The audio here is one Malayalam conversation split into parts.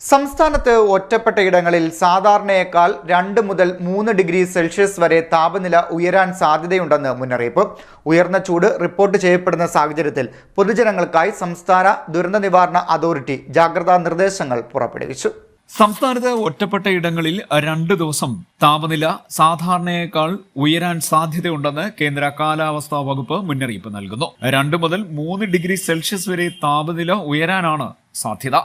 സംസ്ഥാനത്ത് ഒറ്റപ്പെട്ട ഇടങ്ങളിൽ സാധാരണയേക്കാൾ രണ്ട് മുതൽ മൂന്ന് ഡിഗ്രി സെൽഷ്യസ് വരെ താപനില ഉയരാൻ സാധ്യതയുണ്ടെന്ന് മുന്നറിയിപ്പ്. ഉയർന്ന ചൂട് റിപ്പോർട്ട് ചെയ്യപ്പെടുന്ന സാഹചര്യത്തിൽ പൊതുജനങ്ങൾക്കായി സംസ്ഥാന ദുരന്ത നിവാരണ അതോറിറ്റി ജാഗ്രതാ നിർദ്ദേശങ്ങൾ പുറപ്പെടുവിച്ചു. സംസ്ഥാനത്ത് ഒറ്റപ്പെട്ട ഇടങ്ങളിൽ രണ്ട് ദിവസം താപനില സാധാരണയേക്കാൾ ഉയരാൻ സാധ്യതയുണ്ടെന്ന് കേന്ദ്ര കാലാവസ്ഥാ വകുപ്പ് മുന്നറിയിപ്പ് നൽകുന്നു. രണ്ട് മുതൽ മൂന്ന് ഡിഗ്രി സെൽഷ്യസ് വരെ താപനില ഉയരാനാണ് സാധ്യത.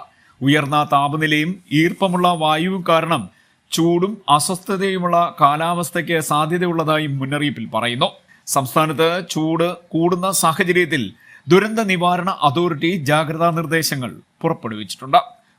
ഉയർന്ന താപനിലയും ഈർപ്പമുള്ള വായുവും കാരണം ചൂടും അസ്വസ്ഥതയുമുള്ള കാലാവസ്ഥയ്ക്ക് സാധ്യതയുള്ളതായും മുന്നറിയിപ്പിൽ പറയുന്നു. സംസ്ഥാനത്ത് ചൂട് കൂടുന്ന സാഹചര്യത്തിൽ ദുരന്ത നിവാരണ അതോറിറ്റി ജാഗ്രതാ നിർദ്ദേശങ്ങൾ പുറപ്പെടുവിച്ചിട്ടുണ്ട്.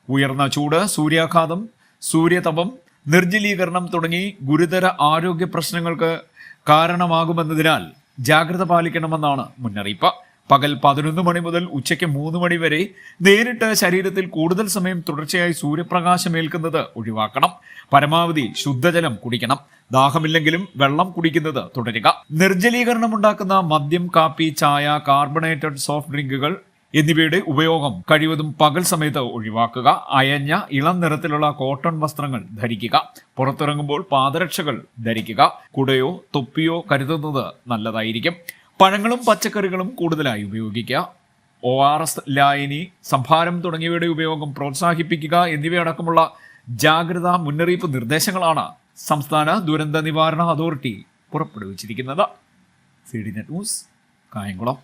ഉയർന്ന ചൂട് സൂര്യാഘാതം സൂര്യതപം നിർജലീകരണം തുടങ്ങി ഗുരുതര ആരോഗ്യ പ്രശ്നങ്ങൾക്ക് കാരണമാകുമെന്നതിനാൽ ജാഗ്രത പാലിക്കണമെന്നാണ് മുന്നറിയിപ്പ്. പകൽ പതിനൊന്ന് മണി മുതൽ ഉച്ചയ്ക്ക് മൂന്ന് മണി വരെ നേരിട്ട് ശരീരത്തിൽ കൂടുതൽ സമയം തുടർച്ചയായി സൂര്യപ്രകാശം ഏൽക്കുന്നത് ഒഴിവാക്കണം. പരമാവധി ശുദ്ധജലം കുടിക്കണം. ദാഹമില്ലെങ്കിലും വെള്ളം കുടിക്കുന്നത് തുടരുക. നിർജലീകരണം ഉണ്ടാക്കുന്ന മദ്യം കാപ്പി ചായ കാർബണേറ്റഡ് സോഫ്റ്റ് ഡ്രിങ്കുകൾ എന്നിവയുടെ ഉപയോഗം കഴിവതും പകൽ സമയത്ത് ഒഴിവാക്കുക. അയഞ്ഞ ഇളം നിറത്തിലുള്ള കോട്ടൺ വസ്ത്രങ്ങൾ ധരിക്കുക. പുറത്തിറങ്ങുമ്പോൾ പാദരക്ഷകൾ ധരിക്കുക. കുടയോ തൊപ്പിയോ കരുതുന്നത് നല്ലതായിരിക്കും. പഴങ്ങളും പച്ചക്കറികളും കൂടുതലായി ഉപയോഗിക്കുക. ഒ ആർ എസ് ലായനി സംഭാരം തുടങ്ങിയവയുടെ ഉപയോഗം പ്രോത്സാഹിപ്പിക്കുക എന്നിവയടക്കമുള്ള ജാഗ്രതാ മുന്നറിയിപ്പ് നിർദ്ദേശങ്ങളാണ് സംസ്ഥാന ദുരന്ത നിവാരണ authority പുറപ്പെടുവിച്ചിരിക്കുന്നത്. C D net news Kayamkulam.